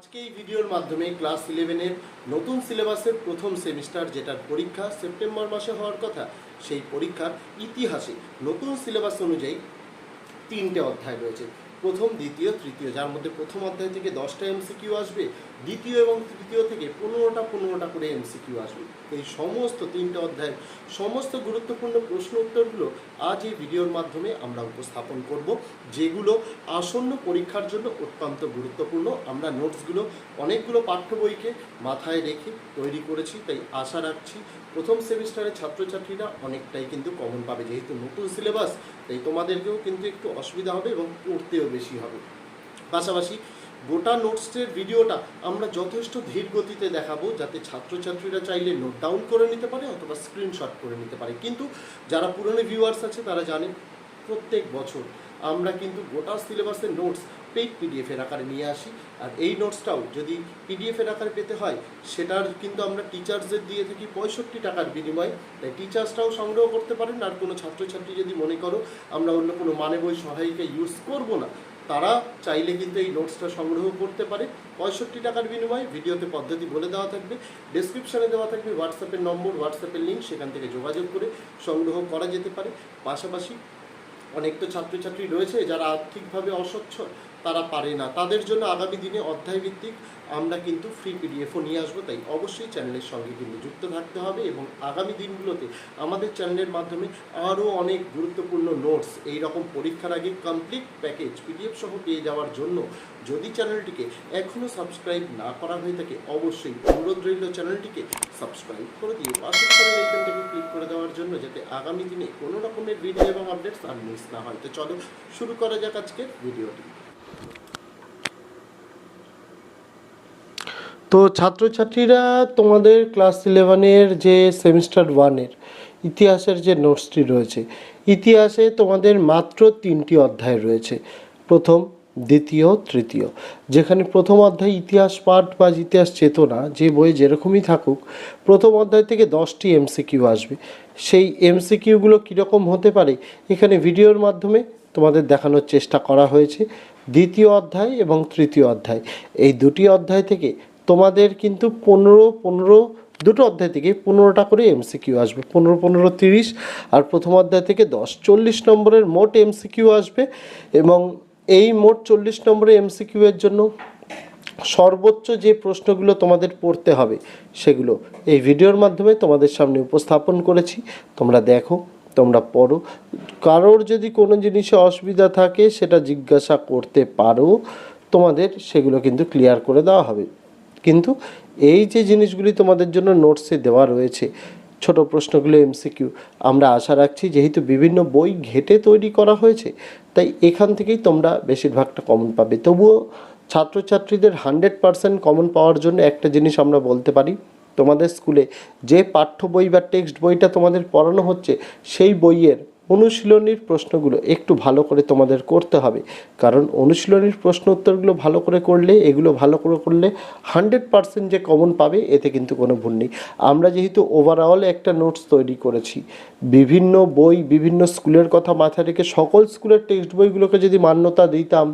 আজকে এই ভিডিওর মাধ্যমে ক্লাস ইলেভেনের নতুন সিলেবাসের প্রথম সেমিস্টার যেটার পরীক্ষা সেপ্টেম্বর মাসে হওয়ার কথা, সেই পরীক্ষার ইতিহাসে নতুন সিলেবাস অনুযায়ী তিনটে অধ্যায় রয়েছে। প্রথম, দ্বিতীয়, তৃতীয়, যার মধ্যে প্রথম অধ্যায় থেকে দশটা এমসিকিউ আসবে, দ্বিতীয় এবং তৃতীয় থেকে পনেরোটা পনেরোটা করে এমসিকিউ আসবে। এই সমস্ত তিনটা অধ্যায়ের সমস্ত গুরুত্বপূর্ণ প্রশ্ন উত্তরগুলো আজ এই ভিডিওর মাধ্যমে আমরা উপস্থাপন করব, যেগুলো আসন্ন পরীক্ষার জন্য অত্যন্ত গুরুত্বপূর্ণ। আমরা নোটসগুলো অনেকগুলো পাঠ্য বইকে মাথায় রেখে তৈরি করেছি, তাই আশা রাখছি প্রথম সেমিস্টারের ছাত্রছাত্রীরা অনেকটাই কিন্তু কমন পাবে। যেহেতু নতুন সিলেবাস তাই তোমাদেরকেও কিন্তু একটু অসুবিধা হবে এবং পড়তেও বেশি হবে। পাশাপাশি গোটা নোটসের ভিডিওটা আমরা যথেষ্ট ধীর গতিতে দেখাবো, যাতে ছাত্রছাত্রীরা চাইলে নোট ডাউন করে নিতে পারে অথবা স্ক্রিনশট করে নিতে পারে। কিন্তু যারা পুরনো ভিউয়ার্স আছে, তারা জানে প্রত্যেক বছর আমরা কিন্তু গোটা সিলেবাসের নোটস পেইড পিডিএফের আকারে নিয়ে আসি। আর এই নোটসটাও যদি পিডিএফের আকারে পেতে হয়, সেটার কিন্তু আমরা টিচার্সদের দিয়ে থাকি পঁয়ষট্টি টাকার বিনিময়ে। তাই টিচার্সটাও সংগ্রহ করতে পারেন। আর কোনো ছাত্রছাত্রী যদি মনে করো আমরা অন্য কোনো মানে বই সহায়িকা ইউজ করব না, তারা চাইলে কিন্তু এই নোটসটা সংগ্রহ করতে পারে। পঁয়ষট্টি টাকার বিনিময়ে ভিডিওতে পদ্ধতি বলে দেওয়া থাকবে। ডেসক্রিপশানে দেওয়া থাকবে হোয়াটসঅ্যাপের নম্বর হোয়াটসঅ্যাপের লিঙ্ক সেখান থেকে যোগাযোগ করে সংগ্রহ করা যেতে পারে। পাশাপাশি অনেক তো ছাত্রছাত্রী রয়েছে যারা আর্থিকভাবে অসচ্ছল তারা পারে না। তাদের জন্য আগামী দিনে অধ্যায় ভিত্তিক আমরা কিন্তু ফ্রি পিডিএফও নিয়ে আসব, তাই অবশ্যই চ্যানেলের সঙ্গে কিন্তু যুক্ত থাকতে হবে এবং আগামী দিনগুলোতে আমাদের চ্যানেলের মাধ্যমে আরও অনেক গুরুত্বপূর্ণ নোটস এই রকম পরীক্ষার আগে কমপ্লিট প্যাকেজ পিডিএফ সহ পেয়ে যাওয়ার জন্য যদি চ্যানেলটিকে এখনও সাবস্ক্রাইব না করা হয়ে থাকে, অবশ্যই অনুরোধ রইল চ্যানেলটিকে সাবস্ক্রাইব করে দিয়ে পাশের আইকনটাকে ক্লিক করে দেওয়ার জন্য যাতে আগামী দিনে কোনো রকমের ভিডিও এবং আপডেটস আর মিস না হয়। তো চলো শুরু করা যাক আজকের ভিডিওটি তো ছাত্রছাত্রীরা তোমাদের ক্লাস ইলেভেনের যে সেমিস্টার ওয়ানের ইতিহাসের যে নোটসটি রয়েছে, ইতিহাসে তোমাদের মাত্র তিনটি অধ্যায় রয়েছে। প্রথম, দ্বিতীয়, তৃতীয়। যেখানে প্রথম অধ্যায় ইতিহাস পাঠ বা ইতিহাস চেতনা, যে বই যেরকমই থাকুক, প্রথম অধ্যায় থেকে দশটি এমসিকিউ আসবে। সেই এমসিকিউগুলো কীরকম হতে পারে, এখানে ভিডিওর মাধ্যমে তোমাদের দেখানোর চেষ্টা করা হয়েছে। দ্বিতীয় অধ্যায় এবং তৃতীয় অধ্যায়। এই দুটি অধ্যায় থেকে তোমাদের কিন্তু পনেরো পনেরো, দুটো অধ্যায় থেকে পনেরোটা করে এমসিকিউ আসবে। পনেরো পনেরো, তিরিশ আর প্রথম অধ্যায় থেকে দশ। চল্লিশ নম্বরের মোট এমসিকিউ আসবে এবং এই মোট চল্লিশ নম্বরের এমসিকিউ এর জন্য সর্বোচ্চ যে প্রশ্নগুলো তোমাদের পড়তে হবে সেগুলো এই ভিডিওর মাধ্যমে তোমাদের সামনে উপস্থাপন করেছি। তোমরা দেখো, তোমরা পড়ো। কারোর যদি কোনো জিনিসে অসুবিধা থাকে সেটা জিজ্ঞাসা করতে পারো। তোমাদের সেগুলো কিন্তু ক্লিয়ার করে দেওয়া হবে। কিন্তু এই যে জিনিসগুলি তোমাদের জন্য নোটসে দেওয়া রয়েছে, ছোট প্রশ্নগুলো এমসিকিউ আমরা আশা রাখছি যেহেতু বিভিন্ন বই ঘেটে তৈরি করা হয়েছে, তাই এখান থেকেই তোমরা বেশিরভাগটা কমন পাবে। তবুও ছাত্রছাত্রীদের হান্ড্রেড পারসেন্ট কমন পাওয়ার জন্য একটা জিনিস আমরা বলতে পারি, তোমাদের স্কুলে যে পাঠ্য বই বা টেক্সট বইটা তোমাদের পড়ানো হচ্ছে, সেই বইয়ের অনুশীলনীর প্রশ্নগুলো একটু ভালো করে তোমাদের করতে হবে। কারণ অনুশীলনীর প্রশ্ন উত্তরগুলো ভালো করে করলে, এগুলো ভালো করে করলে হান্ড্রেড পারসেন্ট যে কমন পাবে, এতে কিন্তু কোনো ভুল নেই। আমরা যেহেতু ওভারঅল একটা নোটস তৈরি করেছি, বিভিন্ন বই, বিভিন্ন স্কুলের কথা মাথায় রেখে সকল স্কুলের টেক্সট বইগুলোকে যদি মান্যতা দিতাম,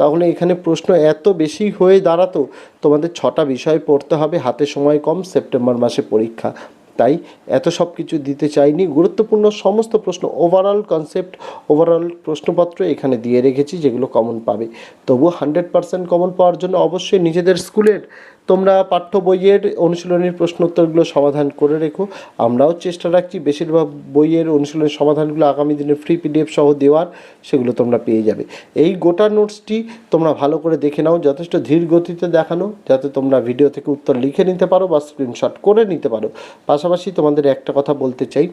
তাহলে এখানে প্রশ্ন এত বেশি হয়ে দাঁড়াতো, তোমাদের ছটা বিষয় পড়তে হবে, হাতে সময় কম, সেপ্টেম্বর মাসে পরীক্ষা। তাই এত সব কিছু দিতে চাইনি। গুরুত্বপূর্ণ সমস্ত প্রশ্ন ওভারঅল কনসেপ্ট ওভারঅল প্রশ্নপত্র এখানে দিয়ে রেখেছি যেগুলো কমন পাবে। তবু হান্ড্রেড পার্সেন্ট কমন পাওয়ার জন্য অবশ্যই নিজেদের স্কুলের তোমরা পাঠ্য বইয়ের অনুশীলনীর প্রশ্ন উত্তরগুলো সমাধান করে রেখো। আমরাও চেষ্টা রাখছি বেশিরভাগ বইয়ের অনুশীলনের সমাধানগুলো আগামী দিনে ফ্রি পিডিএফ সহ দেওয়ার, সেগুলো তোমরা পেয়ে যাবে। এই গোটা নোটসটি তোমরা ভালো করে দেখে নাও, যথেষ্ট ধীর গতিতে দেখানো, যাতে তোমরা ভিডিও থেকে উত্তর লিখে নিতে পারো বা স্ক্রিনশট করে নিতে পারো। পাশাপাশি তোমাদের একটা কথা বলতে চাই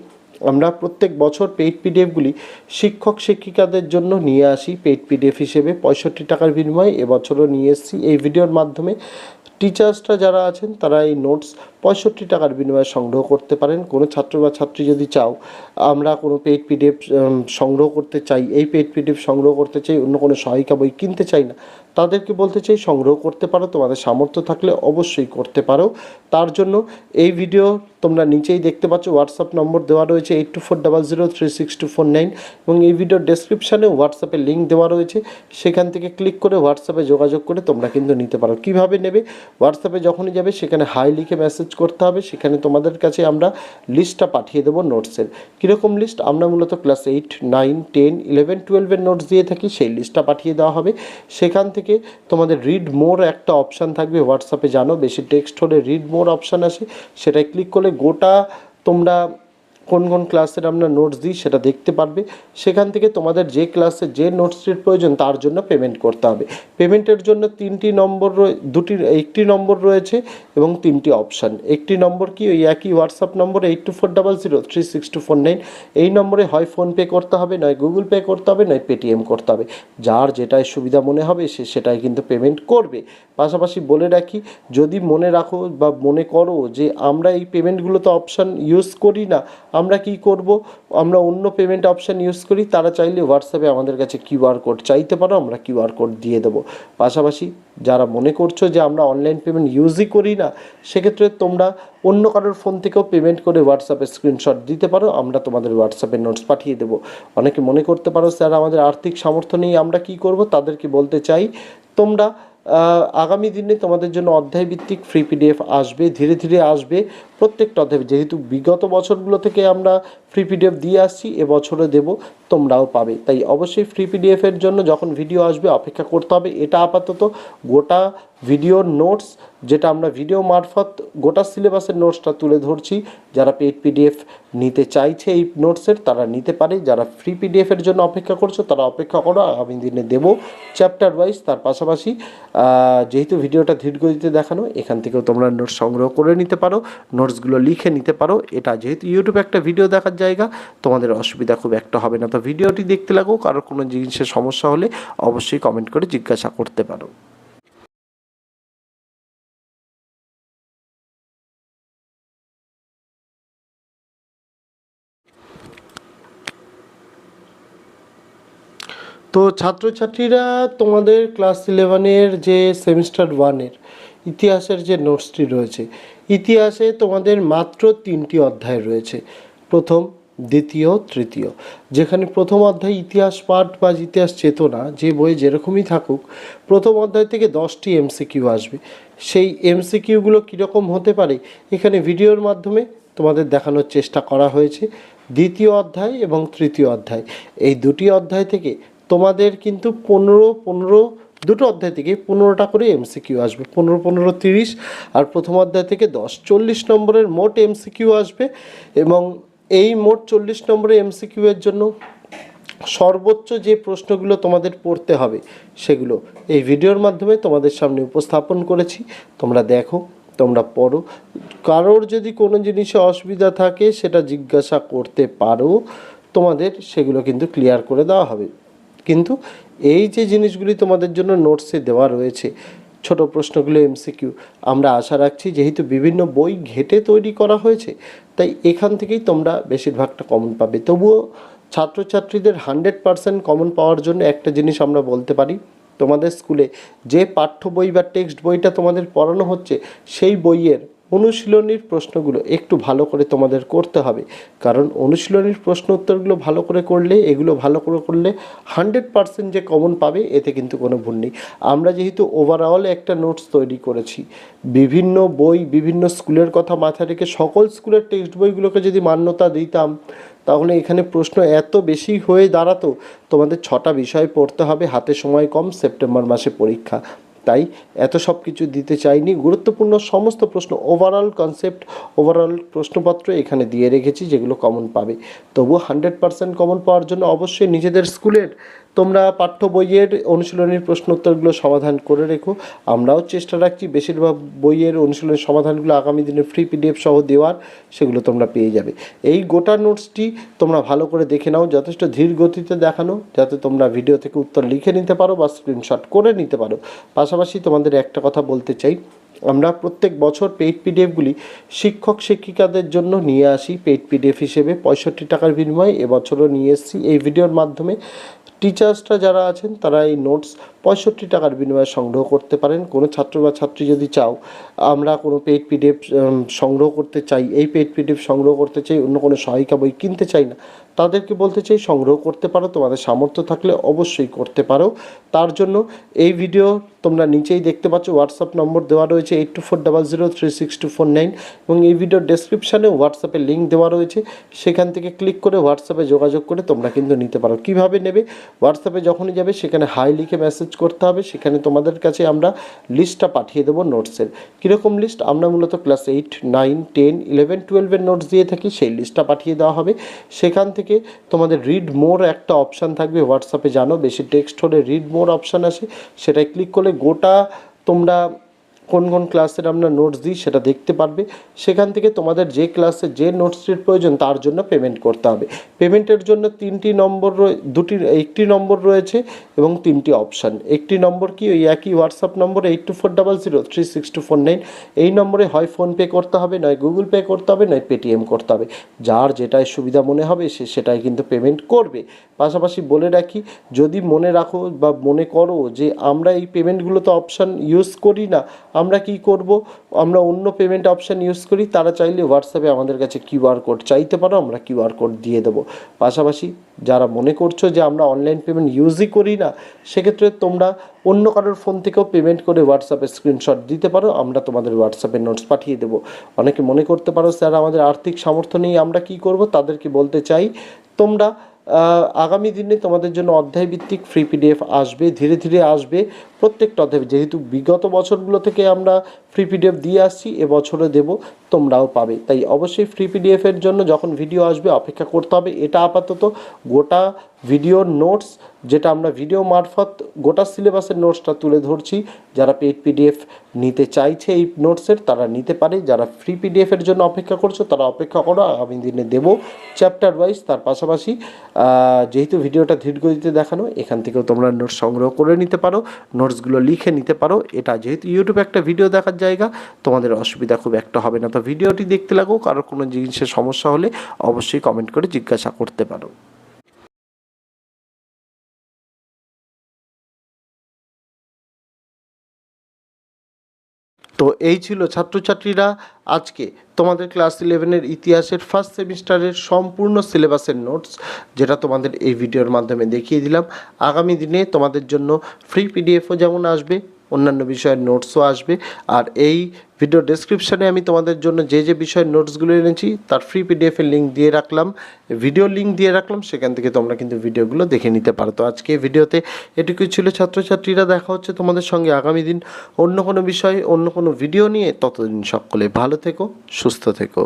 আমরা প্রত্যেক বছর পেইড পিডিএফগুলি শিক্ষক শিক্ষিকাদের জন্য নিয়ে আসি। পেইড পিডিএফ হিসেবে পঁয়ষট্টি টাকার বিনিময়ে এবছরও নিয়ে এসেছি। এই ভিডিওর মাধ্যমে টিচার্সরা যারা আছেন, তারা এই নোটস পঁয়ষট্টি টাকার বিনিময়ে সংগ্রহ করতে পারেন। কোনো ছাত্র বা ছাত্রী যদি চাও, আমরা কোনো পেইড পিডিএফ সংগ্রহ করতে চাই, এই পেইড পিডিএফ সংগ্রহ করতে চাই, অন্য কোনো সহায়িকা বই কিনতে চাই না তাদেরকে বলতে চাই, সংগ্রহ করতে পারো, তোমাদের সামর্থ্য থাকলে অবশ্যই করতে পারো। তার জন্য এই ভিডিও তোমরা নিচেই দেখতে পাচ্ছ হোয়াটসঅ্যাপ নম্বর দেওয়া রয়েছে eight two four double zero three six two four nine এবং এই ভিডিওর ডেসক্রিপশানে হোয়াটসঅ্যাপের লিঙ্ক দেওয়া রয়েছে। সেখান থেকে ক্লিক করে হোয়াটসঅ্যাপে যোগাযোগ করে তোমরা কিন্তু নিতে পারো। কীভাবে নেবে? হোয়াটসঅ্যাপে যখনই যাবে, সেখানে হাই লিখে মেসেজ করতে হবে। সেখানে তোমাদের কাছে আমরা লিস্টটা পাঠিয়ে দেবো নোটসের কীরকম লিস্ট আমরা মূলত class eight nine ten eleven টুয়েলভের নোটস দিয়ে থাকি। সেই লিস্টটা পাঠিয়ে দেওয়া হবে। সেখান থেকে তোমাদের রিড মোর একটা অপশান থাকবে হোয়াটসঅ্যাপে জানো, বেশি টেক্সট হলে রিড মোর অপশান আসে, সেটায় ক্লিক করলে গোটা তোমরা কোন কোন ক্লাসের আমরা নোটস দিই সেটা দেখতে পারবে। সেখান থেকে তোমাদের যে ক্লাসে যে নোটসটির প্রয়োজন তার জন্য পেমেন্ট করতে হবে। পেমেন্টের জন্য তিনটি নম্বর দুটি, একটি নম্বর রয়েছে এবং তিনটি অপশান একটি নম্বর কি? ওই একই WhatsApp number eight two four double zero three six two four nine এই নম্বরে হয় ফোনপে করতে হবে, নয় গুগল পে করতে হবে, নয় পেটিএম করতে হবে। যার যেটাই সুবিধা মনে হবে সে সেটাই কিন্তু পেমেন্ট করবে। পাশাপাশি বলে রাখি, যদি মনে রাখো বা মনে করো যে আমরা এই পেমেন্টগুলো তো অপশান ইউজ করি না আমরা কি করব? আমরা অন্য পেমেন্ট অপশান ইউজ করি, তারা চাইলে হোয়াটসঅ্যাপে আমাদের কাছে কিউআর কোড চাইতে পারো, আমরা কিউআর কোড দিয়ে দেবো। পাশাপাশি যারা মনে করছ যে আমরা অনলাইন পেমেন্ট ইউজই করি না, সেক্ষেত্রে তোমরা অন্য কারোর ফোন থেকেও পেমেন্ট করে হোয়াটসঅ্যাপে স্ক্রিনশট দিতে পারো, আমরা তোমাদের হোয়াটসঅ্যাপে নোটস পাঠিয়ে দেবো। অনেকে মনে করতে পারো, স্যার, আমাদের আর্থিক সামর্থ্য নেই আমরা কি করব? তাদেরকে বলতে চাই, তোমরা আগামী দিনে তোমাদের জন্য অধ্যায়ভিত্তিক ফ্রি পিডিএফ আসবে, ধীরে ধীরে আসবে প্রত্যেকটা অধ্যায়। যেহেতু বিগত বছরগুলো থেকে আমরা ফ্রি পিডিএফ দিয়ে আসছি এবছরে দেব, তোমরাও পাবে। তাই অবশ্যই ফ্রি পিডিএফের জন্য যখন ভিডিও আসবে, অপেক্ষা করতে হবে। এটা আপাতত গোটা ভিডিওর নোটস যেটা আমরা ভিডিও মারফত গোটা সিলেবাসের নোটসটা তুলে ধরছি। যারা পেড পিডিএফ নিতে চাইছে এই নোটসের তারা নিতে পারে। যারা ফ্রি পিডিএফের জন্য অপেক্ষা করছ, তারা অপেক্ষা করো। আগামী দিনে দেবো চ্যাপ্টার ওয়াইজ তার পাশাপাশি যেহেতু ভিডিওটা ধীরগতিতে দেখানো, এখান থেকেও তোমরা নোটস সংগ্রহ করে নিতে পারো। নোটসগুলো লিখে নিতে পারো। এটা যেহেতু ইউটিউবে একটা ভিডিও দেখার জায়গা, তোমাদের অসুবিধা খুব একটা হবে না। তো ভিডিওটি দেখতে লাগো কারও কোনো জিনিসের সমস্যা হলে অবশ্যই কমেন্ট করে জিজ্ঞাসা করতে পারো। তো ছাত্রছাত্রীরা, তোমাদের ক্লাস ইলেভেনের যে সেমিস্টার ওয়ানের ইতিহাসের যে নোটসটি রয়েছে, ইতিহাসে তোমাদের মাত্র তিনটি অধ্যায় রয়েছে। প্রথম, দ্বিতীয়, তৃতীয়। যেখানে প্রথম অধ্যায় ইতিহাস পাঠ বা ইতিহাস চেতনা যে বই যেরকমই থাকুক, প্রথম অধ্যায় থেকে দশটি এমসিকিউ আসবে। সেই এমসিকিউগুলো কীরকম হতে পারে, এখানে ভিডিওর মাধ্যমে তোমাদের দেখানোর চেষ্টা করা হয়েছে। দ্বিতীয় অধ্যায় এবং তৃতীয় অধ্যায়। এই দুটি অধ্যায় থেকে তোমাদের কিন্তু পনেরো পনেরো, দুটো অধ্যায় থেকে পনেরোটা করে এমসিকিউ আসবে। পনেরো পনেরো, তিরিশ, আর প্রথম অধ্যায় থেকে দশ। চল্লিশ নম্বরের মোট এমসিকিউ আসবে এবং এই মোট চল্লিশ নম্বরের এমসিকিউ এর জন্য সর্বোচ্চ যে প্রশ্নগুলো তোমাদের পড়তে হবে সেগুলো এই ভিডিওর মাধ্যমে তোমাদের সামনে উপস্থাপন করেছি। তোমরা দেখো, তোমরা পড়ো। কারোর যদি কোনো জিনিসে অসুবিধা থাকে সেটা জিজ্ঞাসা করতে পারো, তোমাদের সেগুলো কিন্তু ক্লিয়ার করে দেওয়া হবে। কিন্তু এই যে জিনিসগুলি তোমাদের জন্য নোটসে দেওয়া রয়েছে ছোট প্রশ্নগুলো এমসিকিউ আমরা আশা রাখছি যেহেতু বিভিন্ন বই ঘেটে তৈরি করা হয়েছে, তাই এখান থেকেই তোমরা বেশিরভাগটা কমন পাবে। তবুও ছাত্রছাত্রীদের হান্ড্রেড পারসেন্ট কমন পাওয়ার জন্য একটা জিনিস আমরা বলতে পারি, তোমাদের স্কুলে যে পাঠ্য বই বা টেক্সট বইটা তোমাদের পড়ানো হচ্ছে, সেই বইয়ের অনুশীলনীর প্রশ্নগুলো একটু ভালো করে তোমাদের করতে হবে। কারণ অনুশীলনীর প্রশ্ন উত্তরগুলো ভালো করে করলে, এগুলো ভালো করে করলে হান্ড্রেড পার্সেন্ট যে কমন পাবে, এতে কিন্তু কোনো ভুল নেই। আমরা যেহেতু ওভারঅল একটা নোটস তৈরি করেছি, বিভিন্ন বই, বিভিন্ন স্কুলের কথা মাথায় রেখে সকল স্কুলের টেক্সট বইগুলোকে যদি মান্যতা দিতাম, তাহলে এখানে প্রশ্ন এত বেশি হয়ে দাঁড়াতো, তোমাদের ছটা বিষয় পড়তে হবে, হাতে সময় কম, সেপ্টেম্বর মাসে পরীক্ষা। তাই এত সব কিছু দিতে চাইনি। গুরুত্বপূর্ণ সমস্ত প্রশ্ন ওভারঅল কনসেপ্ট ওভারঅল প্রশ্নপত্র এখানে দিয়ে রেখেছি যেগুলো কমন পাবে। তবু হান্ড্রেড পার্সেন্ট কমন পাওয়ার জন্য অবশ্যই নিজেদের স্কুলের তোমরা পাঠ্য বইয়ের অনুশীলনীর প্রশ্ন উত্তরগুলো সমাধান করে রেখো। আমরাও চেষ্টা রাখছি বেশিরভাগ বইয়ের অনুশীলনের সমাধানগুলো আগামী দিনে ফ্রি পিডিএফ সহ দেওয়ার, সেগুলো তোমরা পেয়ে যাবে। এই গোটা নোটসটি তোমরা ভালো করে দেখে নাও, যথেষ্ট ধীর গতিতে দেখানো, যাতে তোমরা ভিডিও থেকে উত্তর লিখে নিতে পারো বা স্ক্রিনশট করে নিতে পারো। পাশাপাশি তোমাদের একটা কথা বলতে চাই, আমরা প্রত্যেক বছর পেইড পিডিএফগুলি শিক্ষক শিক্ষিকাদের জন্য নিয়ে আসি পেইড পিডিএফ হিসেবে পঁয়ষট্টি টাকার বিনিময়ে। এবছরও নিয়ে এসেছি। এই ভিডিওর মাধ্যমে টিচার্সরা যারা আছেন তারা এই নোটস পঁয়ষট্টি টাকার বিনিময়ে সংগ্রহ করতে পারেন। কোনো ছাত্র বা ছাত্রী যদি চাও, আমরা কোনো পেড পিডিএফ সংগ্রহ করতে চাই। এই পেড পিডিএফ সংগ্রহ করতে চাই, অন্য কোনো সহায়িকা বই কিনতে চাই না। তাদেরকে বলতে চাই, সংগ্রহ করতে পারো। তোমাদের সামর্থ্য থাকলে অবশ্যই করতে পারো। তার জন্য এই ভিডিও তোমরা নিচেই দেখতে পাচ্ছ হোয়াটসঅ্যাপ নম্বর দেওয়া রয়েছে eight two four double zero three six two four nine এবং এই ভিডিওর ডেসক্রিপশানে হোয়াটসঅ্যাপের লিঙ্ক দেওয়া রয়েছে। সেখান থেকে ক্লিক করে হোয়াটসঅ্যাপে যোগাযোগ করে তোমরা কিন্তু নিতে পারো। কীভাবে নেবে? হোয়াটসঅ্যাপে যখনই যাবে, সেখানে হাই লিখে মেসেজ করতে হবে, সেখানে তোমাদের কাছে আমরা লিস্টটা পাঠিয়ে দেবো নোটসের কীরকম লিস্ট আমরা মূলত class eight nine ten eleven টুয়েলভের নোটস দিয়ে থাকি, সেই লিস্টটা পাঠিয়ে দেওয়া হবে। সেখান থেকে তোমাদের রিড মোর একটা অপশান থাকবে হোয়াটসঅ্যাপে জানো, বেশি টেক্সট হলে রিড মোর অপশান আসে। সেটাই ক্লিক করলে গোটা তোমরা কোন কোন ক্লাসের আমরা নোটস দিই সেটা দেখতে পারবে। সেখান থেকে তোমাদের যে ক্লাসে যে নোটসটির প্রয়োজন তার জন্য পেমেন্ট করতে হবে। পেমেন্টের জন্য তিনটি নম্বর দুটি, একটি নম্বর রয়েছে এবং তিনটি অপশান একটি নম্বর কি? ওই একই WhatsApp number eight two four double zero three six two four nine এই নম্বরে হয় ফোনপে করতে হবে, নয় গুগল পে করতে হবে, নয় পেটিএম করতে হবে। যার যেটাই সুবিধা মনে হবে সে সেটাই কিন্তু পেমেন্ট করবে। পাশাপাশি বলে রাখি, যদি মনে রাখো বা মনে করো যে আমরা এই পেমেন্টগুলো তো অপশান ইউজ করি না আমরা কি করব? আমরা অন্য পেমেন্ট অপশান ইউজ করি, তারা চাইলে হোয়াটসঅ্যাপে আমাদের কাছে কিউআর কোড চাইতে পারো, আমরা কিউআর কোড দিয়ে দেবো। পাশাপাশি যারা মনে করছ যে আমরা অনলাইন পেমেন্ট ইউজই করি না, সেক্ষেত্রে তোমরা অন্য কারোর ফোন থেকেও পেমেন্ট করে হোয়াটসঅ্যাপে স্ক্রিনশট দিতে পারো, আমরা তোমাদের হোয়াটসঅ্যাপে নোটস পাঠিয়ে দেবো। অনেকে মনে করতে পারো, স্যার, আমাদের আর্থিক সামর্থ্য নেই, আমরা কি করব? তাদেরকে বলতে চাই, তোমরা আগামী দিনে তোমাদের জন্য অধ্যায় ভিত্তিক ফ্রি পিডিএফ আসবে, ধীরে ধীরে আসবে। প্রত্যেকটা অধ্যায় যেহেতু বিগত বছরগুলো থেকে আমরা ফ্রি পিডিএফ দিয়ে আসছি এবছরও দেব, তোমরাও পাবে। তাই অবশ্যই ফ্রি পিডিএফের জন্য যখন ভিডিও আসবে, অপেক্ষা করতে হবে। এটা আপাতত গোটা ভিডিওর নোটস যেটা আমরা ভিডিও মারফত গোটা সিলেবাসের নোটসটা তুলে ধরছি। যারা পেড পিডিএফ নিতে চাইছে এই নোটসের তারা নিতে পারে। যারা ফ্রি পিডিএফের জন্য অপেক্ষা করছ, তারা অপেক্ষা করো। আগামী দিনে দেব চ্যাপ্টার ওয়াইজ তার পাশাপাশি যেহেতু ভিডিওটা ধীরগতিতে দেখানো, এখান থেকেও তোমরা নোটস সংগ্রহ করে নিতে পারো। নোটসগুলো লিখে নিতে পারো। এটা যেহেতু ইউটিউবে একটা ভিডিও দেখার জায়গা, তোমাদের অসুবিধা খুব একটা হবে না। তো ভিডিওটি দেখতে লাগো, কারোর কোনো জিনিসের সমস্যা হলে অবশ্যই কমেন্ট করে জিজ্ঞাসা করতে পারো। তো এই ছিল ছাত্রছাত্রীরা আজকে তোমাদের ক্লাস ইলেভেনের ইতিহাসের ফার্স্ট সেমিস্টারের সম্পূর্ণ সিলেবাসের নোটস যেটা তোমাদের এই ভিডিওর মাধ্যমে দেখিয়ে দিলাম। আগামী দিনে তোমাদের জন্য ফ্রি পিডিএফও যেমন আসবে অন্যান্য বিষয়ের নোটসও আসবে। আর এই ভিডিও ডেসক্রিপশানে আমি তোমাদের জন্য যে যে বিষয়ের নোটসগুলো এনেছি, তার ফ্রি পিডিএফের লিঙ্ক দিয়ে রাখলাম। ভিডিও লিঙ্ক দিয়ে রাখলাম, সেখান থেকে তোমরা কিন্তু ভিডিওগুলো দেখে নিতে পারো। তো আজকে ভিডিওতে এটুকুই ছিল ছাত্রছাত্রীরা। দেখা হচ্ছে তোমাদের সঙ্গে আগামী দিন অন্য কোনো বিষয়ে, অন্য কোনো ভিডিও নিয়ে। ততদিন সকলে ভালো থেকো, সুস্থ থেকো।